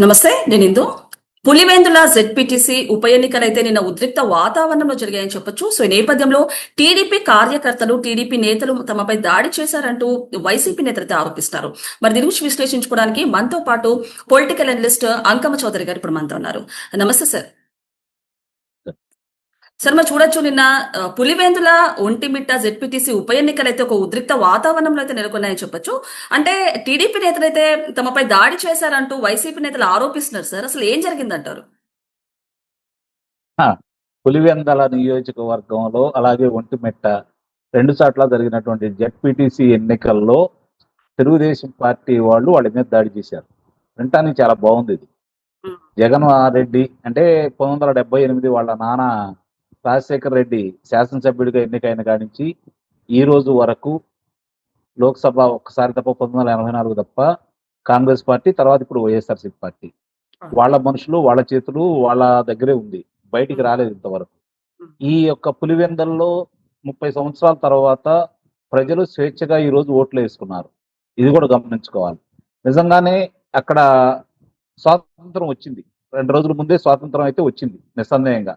నమస్తే నేను ఇందు. పులివెందుల జెడ్పీటీసీ ఉప ఎన్నికలైతే నిన్న ఉద్రిక్త వాతావరణంలో జరిగాయని చెప్పొచ్చు. సో ఈ నేపథ్యంలో టీడీపీ కార్యకర్తలు టీడీపీ నేతలు తమపై దాడి చేశారంటూ వైసీపీ నేతలు ఆరోపిస్తారు. మరి దీని గురించి విశ్లేషించుకోవడానికి మనతో పాటు పొలిటికల్ అనలిస్ట్ అంకమ్మ చౌదరి గారు ఇప్పుడు మనతో ఉన్నారు. నమస్తే సార్ సార్ మరి చూడొచ్చు. నిన్న పులివెందుల ఒంటిమిట్ట జెడ్పీటీసీ ఉప ఎన్నికలు అయితే ఒక ఉద్రిక్త వాతావరణంలో అయితే నెలకొన్నాయని చెప్పొచ్చు. అంటే టీడీపీ నేతలు అయితే తమపై దాడి చేశారంటూ వైసీపీ నేతలు ఆరోపిస్తున్నారు సార్. అసలు ఏం జరిగిందంటారు? పులివెందల నియోజకవర్గంలో అలాగే ఒంటిమిట్ట రెండు చోట్ల జరిగినటువంటి జెడ్పీటీసీ ఎన్నికల్లో తెలుగుదేశం పార్టీ వాళ్ళు వాళ్ళ మీద దాడి చేశారు. వినటానికి చాలా బాగుంది ఇది. జగన్ రెడ్డి అంటే పంతొమ్మిది వందల డెబ్బై ఎనిమిది వాళ్ళ నాన్న రాజశేఖర రెడ్డి శాసనసభ్యుడిగా ఎన్నికైన కాడి నుంచి ఈ రోజు వరకు లోక్సభ ఒక్కసారి తప్ప పంతొమ్మిది వందల ఎనభై నాలుగు తప్ప కాంగ్రెస్ పార్టీ తర్వాత ఇప్పుడు వైఎస్ఆర్సీపీ పార్టీ. వాళ్ళ మనుషులు వాళ్ళ చేతులు వాళ్ళ దగ్గరే ఉంది. బయటికి రాలేదు ఇంతవరకు. ఈ యొక్క పులివెందల్లో ముప్పై సంవత్సరాల తర్వాత ప్రజలు స్వేచ్ఛగా ఈ రోజు ఓట్లు వేసుకున్నారు. ఇది కూడా గమనించుకోవాలి. నిజంగానే అక్కడ స్వాతంత్రం వచ్చింది. రెండు రోజుల ముందే స్వాతంత్రం అయితే వచ్చింది నిస్సందేహంగా.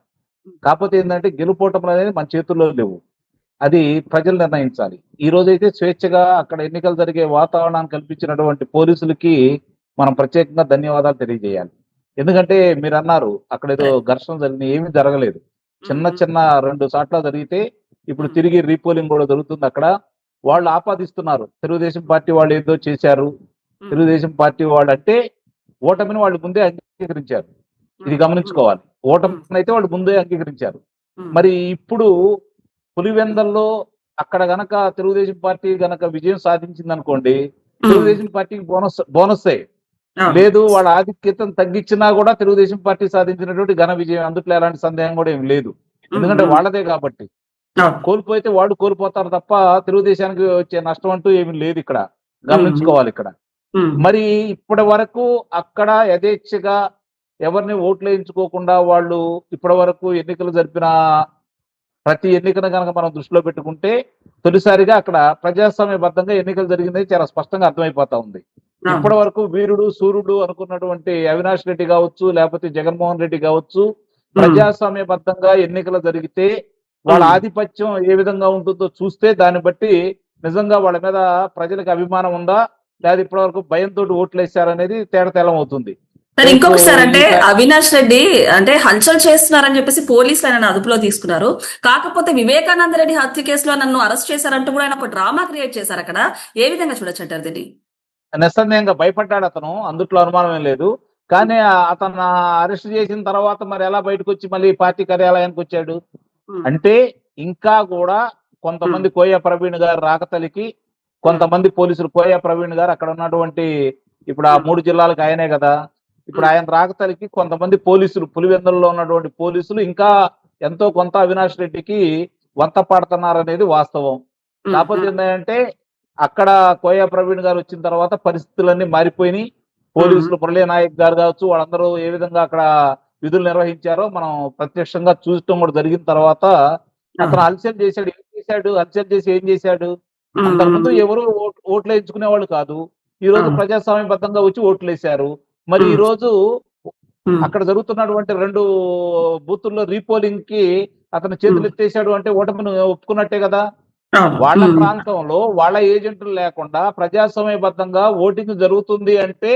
కాకపోతే ఏంటంటే గెలుపోవటం అనేది మన చేతుల్లో లేవు. అది ప్రజలు నిర్ణయించాలి. ఈ రోజైతే స్వేచ్ఛగా అక్కడ ఎన్నికలు జరిగే వాతావరణాన్ని కల్పించినటువంటి పోలీసులకి మనం ప్రత్యేకంగా ధన్యవాదాలు తెలియజేయాలి. ఎందుకంటే మీరు అన్నారు అక్కడ ఏదో ఘర్షణ జరిగిన ఏమీ జరగలేదు. చిన్న చిన్న రెండు చోట్ల జరిగితే ఇప్పుడు తిరిగి రీపోలింగ్ కూడా జరుగుతుంది అక్కడ. వాళ్ళు ఆపాదిస్తున్నారు. తెలుగుదేశం పార్టీ వాళ్ళు ఏదో చేశారు. తెలుగుదేశం పార్టీ వాళ్ళు అంటే ఓటమిని వాళ్ళు ముందే అంగీకరించారు. ఇది గమనించుకోవాలి. ఓటమిని అయితే వాళ్ళు ముందే అంగీకరించారు. మరి ఇప్పుడు పులివెందల్లో అక్కడ గనక తెలుగుదేశం పార్టీ గనక విజయం సాధించింది అనుకోండి తెలుగుదేశం పార్టీకి బోనస్ బోనస్ లేదు వాళ్ళ ఆధిక్యతను తగ్గించినా కూడా తెలుగుదేశం పార్టీ సాధించినటువంటి ఘన విజయం అందుట్లో ఎలాంటి సందేహం కూడా ఏం లేదు. ఎందుకంటే వాళ్ళదే కాబట్టి. కోల్పోతే వాళ్ళు కోల్పోతారు తప్ప తెలుగుదేశానికి వచ్చే నష్టం అంటూ ఏమీ లేదు ఇక్కడ. గమనించుకోవాలి ఇక్కడ. మరి ఇప్పటి వరకు అక్కడ యథేచ్ఛగా ఎవరిని ఓట్లు వేయించుకోకుండా వాళ్ళు ఇప్పటి వరకు ఎన్నికలు జరిపిన ప్రతి ఎన్నికను కనుక మనం దృష్టిలో పెట్టుకుంటే తొలిసారిగా అక్కడ ప్రజాస్వామ్యబద్ధంగా ఎన్నికలు జరిగింది చాలా స్పష్టంగా అర్థమైపోతా ఉంది. ఇప్పటి వరకు వీరుడు సూర్యుడు అనుకున్నటువంటి అవినాష్ రెడ్డి కావచ్చు లేకపోతే జగన్మోహన్ రెడ్డి కావచ్చు ప్రజాస్వామ్యబద్ధంగా ఎన్నికలు జరిగితే వాళ్ళ. ఆధిపత్యం ఏ విధంగా ఉంటుందో చూస్తే దాన్ని బట్టి నిజంగా వాళ్ళ మీద ప్రజలకు అభిమానం ఉందా? లేదా ఇప్పటి వరకు భయంతో ఓట్లు వేశారనేది తేడా తెలం అవుతుంది సార్ ఇంకొకసారి అంటే అవినాష్ రెడ్డి అంటే హల్చల్ చేస్తున్నారని చెప్పేసి పోలీసులు ఆయన అదుపులో తీసుకున్నారు. కాకపోతే వివేకానంద రెడ్డి హత్య కేసులో నన్ను అరెస్ట్ చేశారంటూ కూడా ఆయన ఒక డ్రామా క్రియేట్ చేశారు అక్కడ. ఏ విధంగా చూడొచ్చు అంటారు దీన్ని? నిస్సందేహంగా భయపడ్డాడు అతను అందుట్లో అనుమానం ఏం లేదు. కానీ అతను అరెస్ట్ చేసిన తర్వాత మరి ఎలా బయటకు వచ్చి మళ్ళీ పార్టీ కార్యాలయానికి వచ్చాడు? అంటే ఇంకా కూడా కొంతమంది కోయ ప్రవీణ్ గారు రాకతలికి కొంతమంది పోలీసులు కోయ ప్రవీణ్ గారు అక్కడ ఉన్నటువంటి ఇప్పుడు ఆ మూడు జిల్లాలకు ఆయనే కదా. ఇప్పుడు ఆయన రాకతలికి కొంతమంది పోలీసులు పులివెందులలో ఉన్నటువంటి పోలీసులు ఇంకా ఎంతో కొంత అవినాష్ రెడ్డికి వంత పాడుతున్నారు అనేది వాస్తవం కాకపోతే ఏంటంటే అక్కడ కోయ ప్రవీణ్ గారు వచ్చిన తర్వాత పరిస్థితులన్నీ మారిపోయినాయి. పోలీసులు మురళీ నాయక్ గారు కావచ్చు వాళ్ళందరూ ఏ విధంగా అక్కడ విధులు నిర్వహించారో మనం ప్రత్యక్షంగా చూడటం కూడా జరిగిన తర్వాత అతను హల్చల్ చేశాడు. ఏం చేశాడు? హల్చల్ చేసి ఏం చేశాడు? అంతకుముందు ఎవరు ఓట్- ఓట్లు వేయించుకునే వాళ్ళు కాదు. ఈ రోజు. ప్రజాస్వామ్యబద్ధంగా వచ్చి ఓట్లు వేశారు మరి ఈ. రోజు అక్కడ జరుగుతున్నటువంటి రెండు బూతుల్లో రీపోలింగ్కి అతను చేతులు. ఎత్తేసాడు అంటే ఓటమిని ఒప్పుకున్నట్టే కదా? వాళ్ళ ప్రాంతంలో వాళ్ళ ఏజెంట్లు లేకుండా ప్రజాస్వామ్యబద్ధంగా ఓటింగ్ జరుగుతుంది అంటే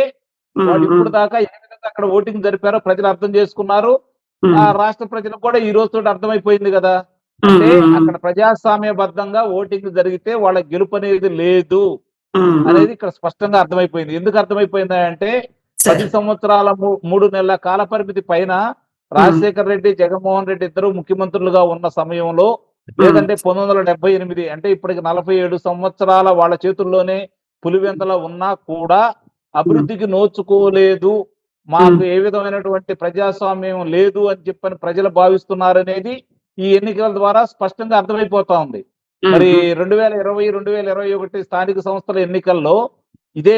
వాళ్ళు ఇప్పుడు దాకా ఏ విధంగా అక్కడ ఓటింగ్ జరిపారో ప్రజలు అర్థం చేసుకున్నారు. ఆ రాష్ట్ర ప్రజలకు కూడా ఈ రోజు అర్థమైపోయింది కదా? అంటే అక్కడ ప్రజాస్వామ్యబద్ధంగా ఓటింగ్ జరిగితే వాళ్ళ గెలుపు అనేది లేదు అనేది ఇక్కడ స్పష్టంగా అర్థమైపోయింది. ఎందుకు అర్థమైపోయింది అంటే పది సంవత్సరాల మూడు నెలల కాల పరిమితి పైన రాజశేఖర్ రెడ్డి జగన్మోహన్ రెడ్డి ఇద్దరు ముఖ్యమంత్రులుగా ఉన్న సమయంలో లేదంటే పంతొమ్మిది ఎనిమిది అంటే ఇప్పటికి నలభై ఏడు సంవత్సరాల వాళ్ళ చేతుల్లోనే పులివెంతల ఉన్నా కూడా అభివృద్ధికి నోచుకోలేదు. మాకు ఏ విధమైనటువంటి ప్రజాస్వామ్యం లేదు అని చెప్పని ప్రజలు భావిస్తున్నారనేది ఈ ఎన్నికల ద్వారా స్పష్టంగా అర్థమైపోతా ఉంది. మరి రెండు వేల ఇరవై రెండు వేల ఇరవై ఒకటి స్థానిక సంస్థల ఎన్నికల్లో ఇదే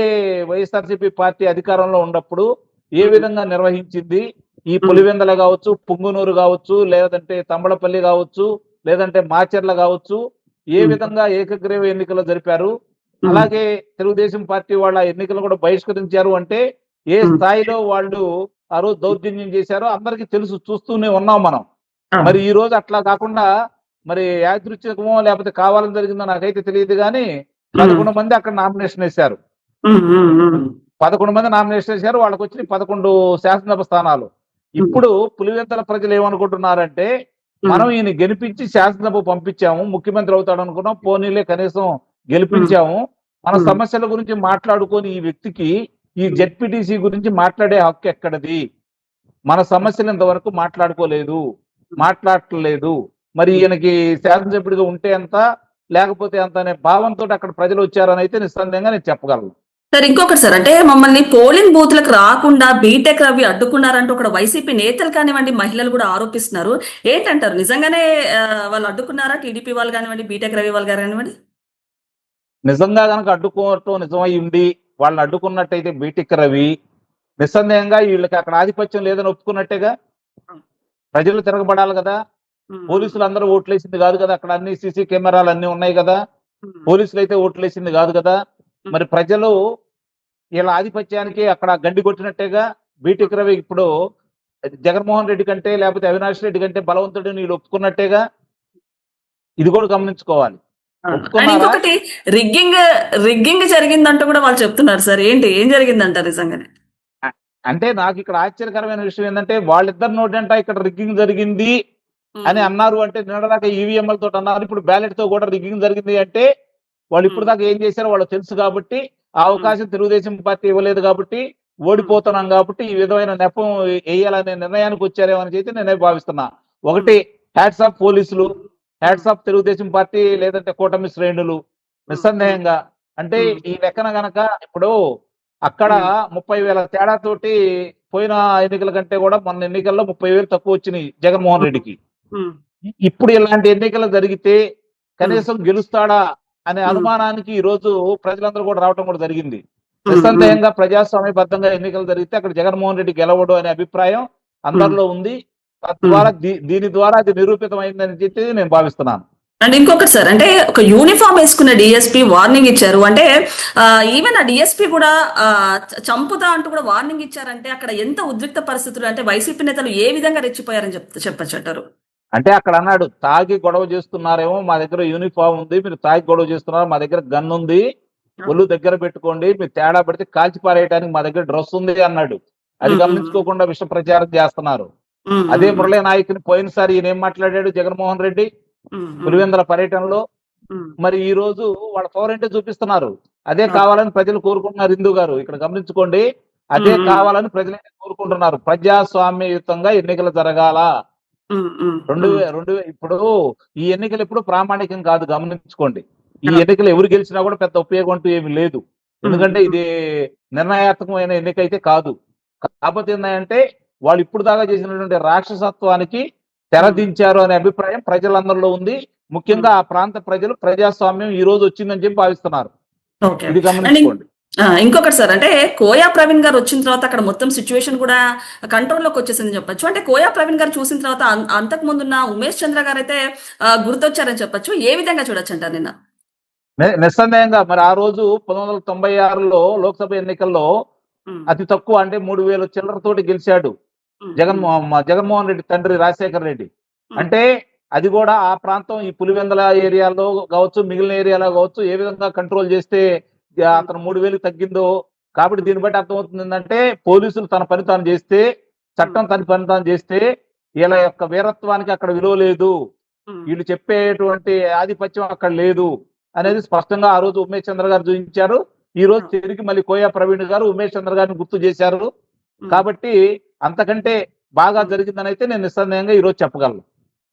వైఎస్ఆర్సీపీ పార్టీ అధికారంలో ఉన్నప్పుడు ఏ విధంగా నిర్వహించింది ఈ పులివెందల కావచ్చు పుంగునూరు కావచ్చు లేదంటే తమ్మలపల్లి కావచ్చు లేదంటే మాచర్ల కావచ్చు ఏ. విధంగా ఏకగ్రీవ ఎన్నికలు జరిపారు అలాగే తెలుగుదేశం పార్టీ వాళ్ళ ఎన్నికలు కూడా బహిష్కరించారు అంటే ఏ. స్థాయిలో వాళ్ళు ఆ రోజు దౌర్జన్యం చేశారో అందరికీ తెలుసు చూస్తూనే ఉన్నాం మనం. మరి ఈ రోజు అట్లా కాకుండా మరి యాదృచ్ఛికమో లేకపోతే కావాలని జరిగిందో నాకైతే తెలియదు కానీ పదకొండు మంది అక్కడ నామినేషన్ వేశారు. పదకొండు మంది నామినేషన్ వేశారు వాళ్ళకి వచ్చిన పదకొండు శాసనసభ స్థానాలు. ఇప్పుడు పులివెంతల ప్రజలు ఏమనుకుంటున్నారంటే మనం ఈయన గెలిపించి శాసనసభ పంపించాము ముఖ్యమంత్రి అవుతాడు అనుకున్నాం పోనీలే కనీసం గెలిపించాము. మన. సమస్యల గురించి మాట్లాడుకొని ఈ వ్యక్తికి ఈ జెడ్పీటీసీ గురించి మాట్లాడే హక్కు ఎక్కడది? మన సమస్యలు ఇంతవరకు మాట్లాడుకోలేదు మాట్లాడట్లేదు. మరి ఈయనకి శాసనసభ్యుడిగా ఉంటే ఎంత లేకపోతే ఎంత అనే భావంతో అక్కడ ప్రజలు వచ్చారని అయితే నిస్సందేహంగా నేను చెప్పగలను. సార్ ఇంకొకటి సార్ అంటే మమ్మల్ని పోలింగ్ బూత్లకు రాకుండా బీటెక్ రవి అడ్డుకున్నారంటూ ఒక వైసీపీ నేతలు కానివ్వండి మహిళలు కూడా ఆరోపిస్తున్నారు. ఏంటంటారు? నిజంగానే వాళ్ళు అడ్డుకున్నారా? టీడీపీ వాళ్ళు కానివ్వండి బీటెక్ రవి వాళ్ళు కానివ్వండి? నిజంగా కనుక అడ్డుకోవటం నిజమై ఉండి వాళ్ళని అడ్డుకున్నట్టయితే బీటిక్ రవి నిస్సందేహంగా వీళ్ళకి అక్కడ ఆధిపత్యం లేదని ఒప్పుకున్నట్టేగా? ప్రజలు తిరగబడాలి కదా? పోలీసులు అందరూ ఓట్లేసింది కాదు కదా? అక్కడ అన్ని సీసీ కెమెరాలు అన్ని ఉన్నాయి కదా? పోలీసులు అయితే ఓట్లేసింది కాదు కదా? మరి ప్రజలు వీళ్ళ ఆధిపత్యానికి అక్కడ గండి కొట్టినట్టేగా బీటిక్ రవి ఇప్పుడు జగన్మోహన్ రెడ్డి కంటే లేకపోతే అవినాష్ రెడ్డి కంటే బలవంతుడు వీళ్ళు ఒప్పుకున్నట్టేగా ఇది కూడా గమనించుకోవాలి? ఇంకొకటి రిగ్గింగ్ రిగ్గింగ్ జరిగిందంటూ కూడా వాళ్ళు చెప్తున్నారు సార్. ఏంటి? ఏం జరిగిందంటారు నిజంగానే? అంటే నాకు ఇక్కడ ఆశ్చర్యకరమైన విషయం ఏంటంటే వాళ్ళిద్దరు నోటంట ఇక్కడ రిగ్గింగ్ జరిగింది అని అన్నారు అంటే నిన్నదాకా ఈవీఎంల తోటి అన్నారు. ఇప్పుడు బ్యాలెట్తో కూడా రిగ్గింగ్ జరిగింది అంటే వాళ్ళు ఇప్పుడు దాకా ఏం చేశారో వాళ్ళు తెలుసు కాబట్టి ఆ అవకాశం తెలుగుదేశం పార్టీ ఇవ్వలేదు కాబట్టి ఓడిపోతున్నాం కాబట్టి ఈ విధమైన నెపం వేయాలనే నిర్ణయానికి వచ్చారేమో అని అయితే నేనే భావిస్తున్నా. ఒకటి హ్యాట్స్ ఆఫ్ పోలీసులు. హ్యాట్స్ ఆఫ్ తెలుగుదేశం పార్టీ లేదంటే కూటమి శ్రేణులు. నిస్సందేహంగా. అంటే ఈ లెక్కన గనక ఇప్పుడు అక్కడ ముప్పై వేల తేడా తోటి పోయిన ఎన్నికల కంటే కూడా మొన్న ఎన్నికల్లో ముప్పై వేలు తక్కువ వచ్చినాయి జగన్మోహన్ రెడ్డికి. ఇప్పుడు ఇలాంటి ఎన్నికలు జరిగితే కనీసం గెలుస్తాడా అనే అనుమానానికి ఈ రోజు ప్రజలందరూ కూడా రావటం కూడా జరిగింది. నిస్సందేహంగా ప్రజాస్వామ్యబద్ధంగా ఎన్నికలు జరిగితే అక్కడ జగన్మోహన్ రెడ్డి గెలవడు అనే అభిప్రాయం అందరిలో ఉంది. తద్వారా దీని ద్వారా అది నిరూపితమైందని చెప్పి నేను భావిస్తున్నాను. అండ్ ఇంకొకటి సార్ అంటే ఒక యూనిఫామ్ వేసుకున్న డిఎస్పీ వార్నింగ్ ఇచ్చారు. అంటే ఈవెన్ ఆ డిఎస్పీ కూడా చంపుతా అంటూ కూడా వార్నింగ్ ఇచ్చారంటే అక్కడ ఎంత ఉద్రిక్త పరిస్థితులు అంటే వైసీపీ నేతలు ఏ విధంగా రెచ్చిపోయారని చెప్ చెప్పచ్చు అంటారు? అంటే అక్కడ అన్నాడు తాగి గొడవ చేస్తున్నారేమో మా దగ్గర యూనిఫామ్ ఉంది మీరు తాగి గొడవ చేస్తున్నారు మా దగ్గర గన్ ఉంది ఒళ్ళు దగ్గర పెట్టుకోండి మీరు తేడా పెడితే కాల్చి పారేయడానికి మా దగ్గర డ్రెస్ ఉంది అన్నాడు. అది. గమనించుకోకుండా విష ప్రచారం చేస్తున్నారు. అదే మురళీ నాయకుని పోయినసారి ఈయన ఏం మాట్లాడాడు జగన్మోహన్ రెడ్డి? పులివెందుల పర్యటనలో. మరి ఈ రోజు వాళ్ళ పవర్ ఏంటో చూపిస్తున్నారు. అదే. కావాలని ప్రజలు కోరుకుంటున్నారు హిందూ గారు. ఇక్కడ గమనించుకోండి. అదే. కావాలని ప్రజలు కోరుకుంటున్నారు. ప్రజాస్వామ్యయుతంగా ఎన్నికలు జరగాల. రెండు రెండు ఇప్పుడు ఈ ఎన్నికలు ఎప్పుడు ప్రామాణికం కాదు గమనించుకోండి. ఈ. ఎన్నికలు ఎవరు గెలిచినా కూడా పెద్ద ఉపయోగం అంటూ ఏమి లేదు. ఎందుకంటే ఇది నిర్ణయాత్మకమైన ఎన్నిక అయితే కాదు. కాకపోతే ఏంటంటే వాళ్ళు ఇప్పుడు దాకా చేసినటువంటి రాక్షసత్వానికి తెరదించారు అనే అభిప్రాయం ప్రజలందరిలో ఉంది. ముఖ్యంగా ఆ ప్రాంత ప్రజలు ప్రజాస్వామ్యం ఈ రోజు వచ్చిందని చెప్పి భావిస్తున్నారు. ఇది గమనించుకోండి. ఇంకొకటి సార్ అంటే కోయా ప్రవీణ్ గారు వచ్చిన తర్వాత అక్కడ మొత్తం సిచ్యువేషన్ కూడా కంట్రోల్లోకి వచ్చేసిందని చెప్పొచ్చు. అంటే కోయా ప్రవీణ్ గారు చూసిన తర్వాత అంతకు ముందున్న ఉమేష్ చంద్ర గారు అయితే గుర్తొచ్చారని చెప్పొచ్చు. ఏ విధంగా చూడొచ్చు అంటారు నిన్న నిస్సందేహంగా మరి ఆ రోజు పంతొమ్మిది వందల తొంభై ఆరులో లోక్సభ ఎన్నికల్లో అతి తక్కువ అంటే మూడు వేల చిల్లరతోటి గెలిచాడు జగన్మోహన్ జగన్మోహన్ రెడ్డి తండ్రి రాజశేఖర రెడ్డి. అంటే అది కూడా ఆ ప్రాంతం ఈ పులివెందల ఏరియాలో కావచ్చు మిగిలిన ఏరియాలో కావచ్చు ఏ విధంగా కంట్రోల్ చేస్తే అతను మూడు వేలు తగ్గిందో కాబట్టి దీన్ని బట్టి అర్థమవుతుంది ఏంటంటే పోలీసులు తన పని తాను చేస్తే చట్టం తన పని తాను చేస్తే వీళ్ళ యొక్క వీరత్వానికి అక్కడ విలువ లేదు. వీళ్ళు చెప్పేటువంటి ఆధిపత్యం అక్కడ లేదు అనేది స్పష్టంగా ఆ రోజు ఉమేష్ చంద్ర గారు చూపించారు. ఈ రోజు తిరిగి మళ్ళీ కోయా ప్రవీణ్ గారు ఉమేష్ చంద్ర గారిని గుర్తు చేశారు. కాబట్టి అంతకంటే బాగా జరిగిందని అయితే నేను నిస్సందేహంగా ఈ రోజు చెప్పగలను.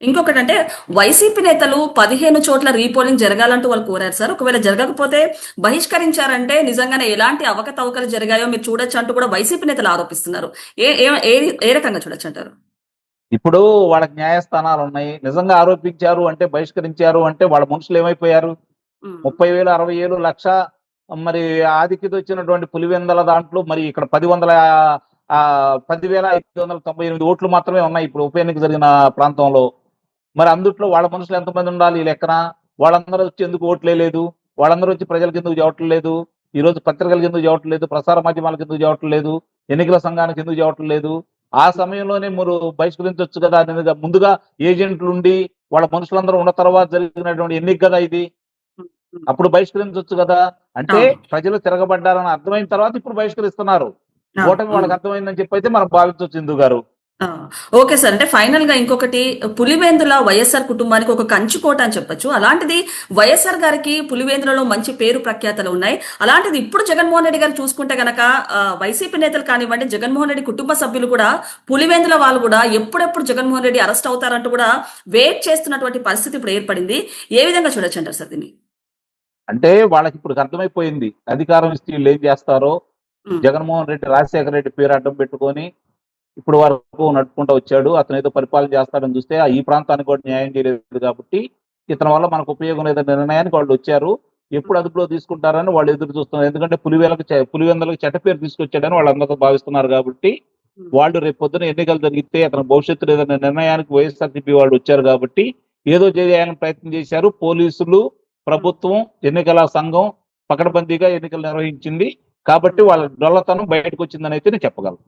ఇంకొకటి అంటే వైసీపీ నేతలు పదిహేను చోట్ల రీపోలింగ్ జరగాలంటూ వాళ్ళు కోరారు సార్. ఒకవేళ జరగకపోతే బహిష్కరించారంటే నిజంగానే ఎలాంటి అవకతవకలు జరిగాయో మీరు చూడొచ్చు అంటూ కూడా వైసీపీ నేతలు ఆరోపిస్తున్నారు. ఏ ఏ- రకంగా చూడొచ్చు అంటారు? ఇప్పుడు వాళ్ళకి న్యాయస్థానాలు ఉన్నాయి. నిజంగా ఆరోపించారు అంటే బహిష్కరించారు అంటే వాళ్ళ మనుషులు ఏమైపోయారు? ముప్పై వేలు అరవై వేలు లక్ష మరి ఆదిక్యత వచ్చినటువంటి పులివెందల దాంట్లో మరి ఇక్కడ పది వందల పదివేల ఐదు వందల తొంభై ఎనిమిది ఓట్లు మాత్రమే ఉన్నాయి ఇప్పుడు ఉప ఎన్నిక జరిగిన ప్రాంతంలో. మరి అందుట్లో వాళ్ళ మనుషులు ఎంతమంది ఉండాలి ఈ లెక్కన? వాళ్ళందరూ వచ్చి ఎందుకు ఓట్లే లేదు వాళ్ళందరూ వచ్చి ప్రజలకు ఎందుకు చెప్పట్లేదు ఈ రోజు పత్రికలకు ఎందుకు చెప్పట్లేదు ప్రసార మాధ్యమాలకు ఎందుకు చెప్పట్లేదు ఎన్నికల సంఘానికి ఎందుకు చెప్పటం లేదు. ఆ సమయంలోనే మీరు బహిష్కరించవచ్చు కదా అనేది ముందుగా ఏజెంట్లు ఉండి వాళ్ళ మనుషులందరూ ఉన్న తర్వాత జరిగినటువంటి ఎన్నిక కదా ఇది? అప్పుడు బహిష్కరించవచ్చు కదా? అంటే. ప్రజలు తిరగబడ్డారని అర్థమైన తర్వాత ఇప్పుడు బహిష్కరిస్తున్నారు. ఓటమి వాళ్ళకి అర్థమైందని చెప్పి అయితే మనం భావించవచ్చు ఇందు గారు. Okay sir. అంటే ఫైనల్గా ఇంకొకటి పులివేందుల వైఎస్ఆర్ కుటుంబానికి ఒక కంచుకోట అని చెప్పొచ్చు. అలాంటిది వైఎస్ఆర్ గారికి పులివేందులలో మంచి పేరు ప్రఖ్యాతలు ఉన్నాయి. అలాంటిది ఇప్పుడు జగన్మోహన్ రెడ్డి గారు చూసుకుంటే గనక వైసీపీ నేతలు కానివ్వండి జగన్మోహన్ రెడ్డి కుటుంబ సభ్యులు కూడా పులివేందుల వాళ్ళు కూడా ఎప్పుడెప్పుడు జగన్మోహన్ రెడ్డి అరెస్ట్ అవుతారంటూ కూడా వెయిట్ చేస్తున్నటువంటి పరిస్థితి ఇప్పుడు ఏర్పడింది. ఏ విధంగా చూడొచ్చు అంటారు సార్ దీన్ని? అంటే వాళ్ళకి ఇప్పుడు అర్థమైపోయింది. అధికారం ఇస్తే ఏం చేస్తారో. జగన్మోహన్ రెడ్డి రాజశేఖర రెడ్డి పేరు అడ్డం పెట్టుకొని ఇప్పుడు వరకు నడుపుకుంటూ వచ్చాడు. అతను ఏదో పరిపాలన చేస్తాడని చూస్తే ఆ ఈ ప్రాంతానికి కూడా న్యాయం చేయలేదు కాబట్టి ఇతని వల్ల మనకు ఉపయోగం లేదనే నిర్ణయానికి వాళ్ళు వచ్చారు. ఎప్పుడు అదుపులో తీసుకుంటారని వాళ్ళు ఎదురు చూస్తున్నారు. ఎందుకంటే పులివేలకు పులివెందులకు చెడ్డ పేరు తీసుకొచ్చాడని వాళ్ళందరూ భావిస్తున్నారు కాబట్టి వాళ్ళు రేపు పొద్దున ఎన్నికలు జరిగితే అతని భవిష్యత్తు లేదనే నిర్ణయానికి వైఎస్ఆర్సీపీ వాళ్ళు వచ్చారు కాబట్టి ఏదో చేయాలని ప్రయత్నం చేశారు. పోలీసులు ప్రభుత్వం ఎన్నికల సంఘం పకడ్బందీగా ఎన్నికలు నిర్వహించింది కాబట్టి వాళ్ళ డొల్లతనం బయటకు వచ్చిందని అయితే నేను చెప్పగలను.